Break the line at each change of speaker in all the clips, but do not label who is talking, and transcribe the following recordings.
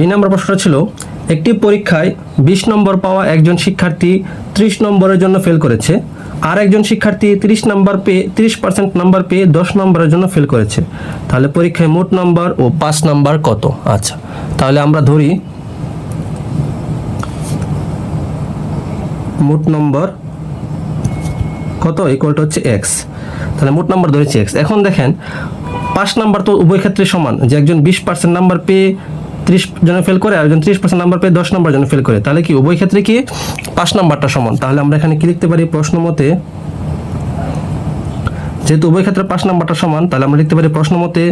B নম্বর প্রশ্নটা ছিল, একটি পরীক্ষায় বিশ নম্বর পাওয়া একজন শিক্ষার্থী ত্রিশ নম্বরের জন্য ফেল করেছে আর একজন শিক্ষার্থী তিরিশ নম্বর পেয়ে, তিরিশ পার্সেন্ট নাম্বার পেয়ে দশ নম্বরের জন্য ফেল করেছে। তাহলে পরীক্ষায় মোট নম্বর ও পাস নাম্বার কত? আচ্ছা তাহলে আমরা ধরি, মোট নম্বর কত? ইকুয়ালটা হচ্ছে এক্স তাহলে মোট নাম্বার ধরেছি এক্স এখন দেখেন, পাঁচ নাম্বার তো উভয় ক্ষেত্রে সমান, যে একজন বিশ পার্সেন্ট নাম্বার পেয়ে ত্রিশ জনে ফেল করে আর একজন ত্রিশ পার্সেন্ট নাম্বার পেয়ে দশ নাম্বার জন্য ফেল করে। তাহলে কি, উভয় ক্ষেত্রে কি পাঁচ নাম্বারটা সমান? তাহলে আমরা এখানে কি লিখতে পারি? প্রশ্ন মতে, যেহেতু উভয় ক্ষেত্রে পাঁচ নাম্বারটা সমান, তাহলে আমরা লিখতে পারি প্রশ্ন মতে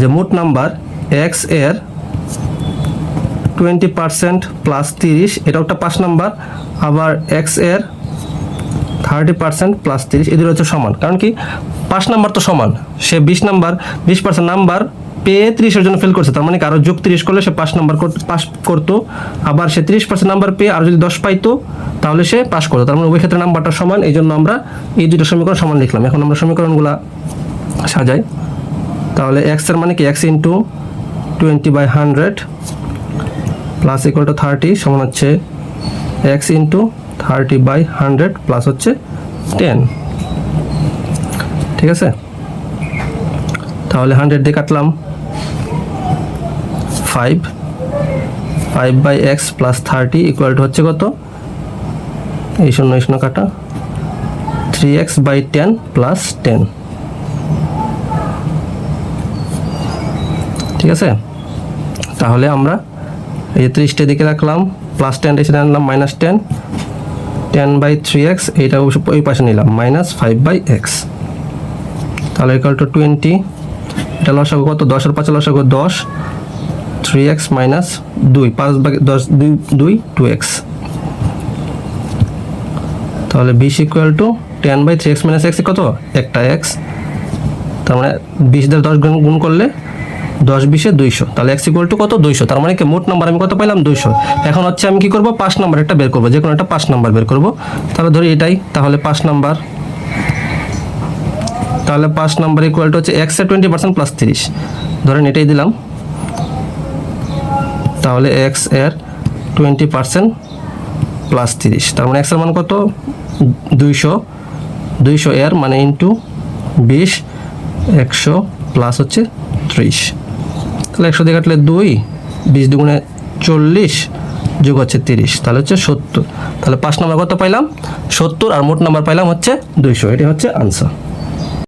যে মোট নাম্বার এক্সের টোয়েন্টি পার্সেন্ট প্লাস তিরিশ, এটাও একটা পাঁচ নাম্বার আবার এক্সের থার্টি পার্সেন্ট প্লাস তিরিশ, এদের হচ্ছে সমান। কারণ কি, পাঁচ নাম্বার তো সমান, সে বিশ নাম্বার বিশ পার্সেন্ট নাম্বার পেয়ে ত্রিশের জন্য ফেল করছে। তার মানে আরও যোগ তিরিশ করলে সে পাঁচ নাম্বার পাস করতো। আবার সে তিরিশ পার্সেন্ট নাম্বার পেয়ে আর যদি দশ পাইতো, তাহলে সে পাস করতো। তার মানে উভয় ক্ষেত্রে নাম্বারটা সমান, এই জন্য আমরা এই দুটো সমীকরণ সমান লিখলাম। এখন আমরা সমীকরণগুলা সাজাই। তাহলে এক্সের মানে কি? X into twenty by hundred plus equal to thirty সমান হচ্ছে x into thirty by hundred plus হচ্ছে টেন ঠিক আছে? তাহলে হান্ড্রেড দিয়ে কাটলাম। Five five by x plus thirty equal to হচ্ছে কত? এই শূন্য শূন্য কাটা। Three x by ten plus ten ঠিক আছে? তাহলে আমরা এই ত্রিশটা দিকে রাখলাম প্লাস টেন এসে আনলাম minus ten ten by three x এইটা ওই পাশে নিলাম মাইনাস ফাইভ বাই এক্স তাহলে ইকাল টু টোয়েন্টি এটা লসাগু কত? দশের পাঁচে লসাগু দশ। থ্রি এক্স মাইনাস দুই পাঁচ বাই দশ, দুই দুই টু এক্স তাহলে বিশ equal to ten by three x minus x কত? একটা এক্স তার মানে বিশ দ্বারা দশ গুণ গুণ করলে দশ বিশে দুইশো। তাহলে এক্স ইকুয়াল টু কত? দুইশো। তার মানে কি? মোট নাম্বার আমি কত পাইলাম? দুইশো। এখন হচ্ছে আমি কি করব? পাঁচ নাম্বার একটা বের করব। যে কোনো একটা পাঁচ নাম্বার বের করব। তাহলে ধরি এটাই। তাহলে পাঁচ নাম্বার তাহলে পাঁচ নাম্বার ইকুয়াল টু হচ্ছে এক্সের টোয়েন্টি পার্সেন্ট প্লাস তিরিশ। ধরেন এটাই দিলাম। তাহলে এক্সের টোয়েন্টি পার্সেন্ট প্লাস তিরিশ। তার মানে এক্সের মান কত? দুইশো। দুইশো এর মানে ইন্টু বিশ, একশো প্লাস হচ্ছে ত্রিশ। তাহলে একশো দিয়ে কাটলে দুই, বিশ দুগুণে চল্লিশ যোগ হচ্ছে তিরিশ, তাহলে হচ্ছে সত্তর। তাহলে পাঁচ নাম্বার কত পাইলাম? সত্তর, আর মোট নাম্বার পাইলাম হচ্ছে দুইশো। এটি হচ্ছে আনসার